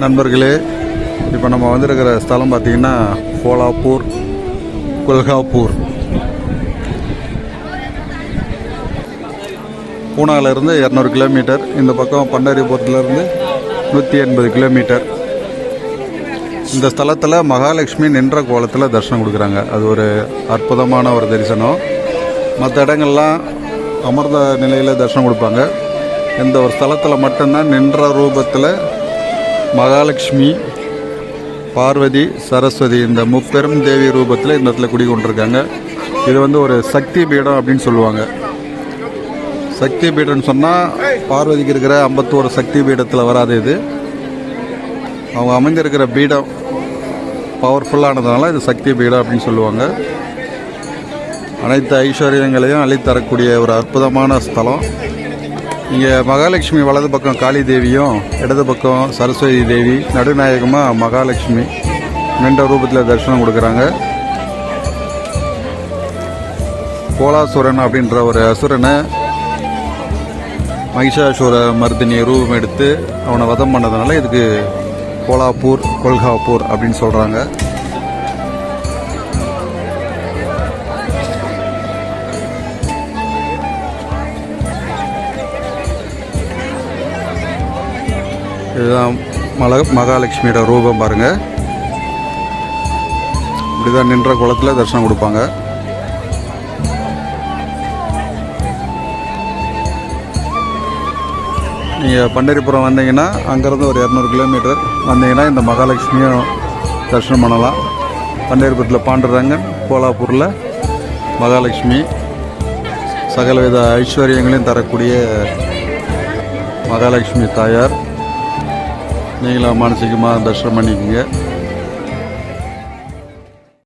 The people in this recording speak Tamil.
நண்பர்களே இப்போ நம்ம வந்திருக்கிற ஸ்தலம் பார்த்தீங்கன்னா கோலாப்பூர் கொல்காப்பூர். பூனாவிலேருந்து இரநூறு கிலோமீட்டர் இந்த பக்கம் பண்டரிபுரத்துலேருந்து நூற்றி எண்பது கிலோமீட்டர். இந்த ஸ்தலத்தில் மகாலட்சுமி நின்ற கோலத்தில் தரிசனம் கொடுக்குறாங்க. அது ஒரு அற்புதமான ஒரு தரிசனம். மற்ற இடங்கள்லாம் அமர்ந்த நிலையில் தரிசனம் கொடுப்பாங்க. இந்த ஒரு ஸ்தலத்தில் மட்டும்தான் நின்ற ரூபத்தில் மகாலட்சுமி பார்வதி சரஸ்வதி இந்த முப்பெரும் தேவி ரூபத்தில் இந்த இடத்துல குடிகொண்டிருக்காங்க. இது வந்து ஒரு சக்தி பீடம் அப்படின்னு சொல்லுவாங்க. சக்தி பீடம்னு சொன்னால் பார்வதிக்கு இருக்கிற ஐம்பத்தோரு சக்தி பீடத்தில் வராது இது. அவங்க அமைஞ்சிருக்கிற பீடம் பவர்ஃபுல்லானதுனால இது சக்தி பீடம் அப்படின்னு சொல்லுவாங்க. அனைத்து ஐஸ்வர்யங்களையும் அள்ளித்தரக்கூடிய ஒரு அற்புதமான ஸ்தலம். இங்கே மகாலட்சுமி வலது பக்கம் காளி தேவியும் இடது பக்கம் சரஸ்வதி தேவி நடுநாயகமாக மகாலட்சுமி. நின்ற ரூபத்தில் தரிசனம் கொடுக்குறாங்க. கோலாசுரன் அப்படின்ற ஒரு அசுரனை மகிஷாசுர மருதினியை ரூபம் எடுத்து அவனை வதம் பண்ணதுனால இதுக்கு கோலாப்பூர் கொல்காப்பூர் அப்படின்னு சொல்கிறாங்க இதுதான் மல மகாலட்சுமியோட ரூபம் பாருங்கள் இப்படிதான் நின்ற குளத்தில் தரிசனம் கொடுப்பாங்க. நீங்கள் பண்டரிபுரம் வந்தீங்கன்னா அங்கேருந்து ஒரு இரநூறு கிலோமீட்டர் வந்தீங்கன்னா இந்த மகாலட்சுமியும் தரிசனம் பண்ணலாம். பண்டரிபுரத்தில் பாண்டுரங்கன் கோலாப்பூரில் மகாலட்சுமி சகலவித ஐஸ்வர்யங்களையும் தரக்கூடிய மகாலட்சுமி தாயார். நீங்களும் மனசுக்குமா தரிசனம் பண்ணிக்கோங்க.